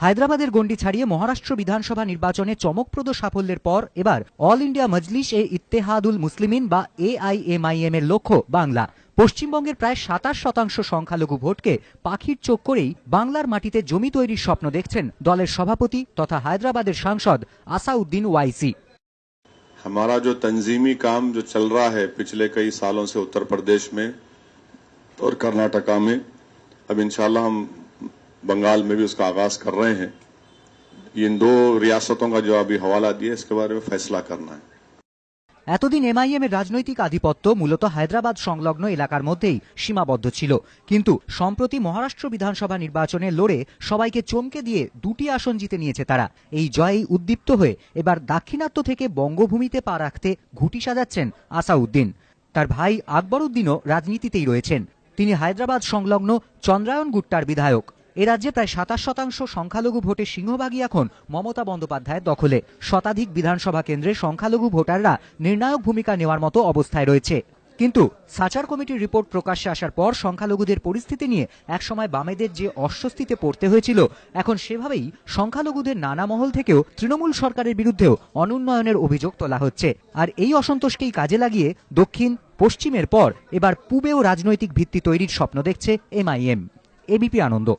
হায়দ্রাবাদের গণ্ডি ছাড়িয়ে মহারাষ্ট্র বিধানসভা নির্বাচনে চমকপ্রদ সাফল্যের পর এবার অল ইন্ডিয়া মজলিস এ ইত্তেহাদুল মুসলিমিন বা এআইএমআইএম এর লক্ষ্য বাংলা পশ্চিমবঙ্গের প্রায় সাতাশ শতাংশ সংখ্যালঘু ভোটকে পাখির চোখ করেই বাংলার মাটিতে জমি তৈরির স্বপ্ন দেখছেন দলের সভাপতি তথা হায়দ্রাবাদের সাংসদ আসাউদ্দিন ওয়াইসি हमारा जो तंजीमी काम जो चल रहा है पिछले कई सालों से उत्तर प्रदेश में और कर्नाटका में अब इंशाल्लाह हम बंगाल में भी उसका आगाज कर रहे हैं इन दो रियासतों का जो अभी हवाला दिया इसके बारे में फैसला करना है এতদিন এমআইএম এর রাজনৈতিক আধিপত্য মূলত হায়দ্রাবাদ সংলগ্ন এলাকার মধ্যেই সীমাবদ্ধ ছিল কিন্তু সম্প্রতি মহারাষ্ট্র বিধানসভা নির্বাচনে লড়ে সবাইকে চমকে দিয়ে দুটি আসন জিতে নিয়েছে তারা এই জয়েই উদ্দীপ্ত হয়ে এবার দাক্ষিণাত্য থেকে বঙ্গভূমিতে পা রাখতে ঘুটি সাজাচ্ছেন আসাউদ্দিন তার ভাই আকবর উদ্দিনও রাজনীতিতেই রয়েছেন তিনি হায়দ্রাবাদ সংলগ্ন চন্দ্রায়ন গুট্টার বিধায়ক এ রাজ্যে প্রায় সাতাশ শতাংশ সংখ্যালঘু ভোটের সিংহভাগই এখন মমতা বন্দ্যোপাধ্যায়ের দখলে। শতাধিক বিধানসভা কেন্দ্রে সংখ্যালঘু ভোটাররা নির্ণায়ক ভূমিকা নেওয়ার মতো অবস্থায় রয়েছে। কিন্তু সাচার কমিটির রিপোর্ট প্রকাশ্যে আসার পর সংখ্যালঘুদের পরিস্থিতি নিয়ে একসময় বামেদের যে অস্বস্তিতে পড়তে হয়েছিল, এখন সেভাবেই সংখ্যালঘুদের নানা মহল থেকেও তৃণমূল সরকারের বিরুদ্ধেও অনুন্নয়নের অভিযোগ তোলা হচ্ছে। আর এই অসন্তোষকেই কাজে লাগিয়ে দক্ষিণ, পশ্চিমের পর এবার পূবেও রাজনৈতিক ভিত্তি তৈরির স্বপ্ন দেখছে এমআইএম। এবিপি আনন্দ।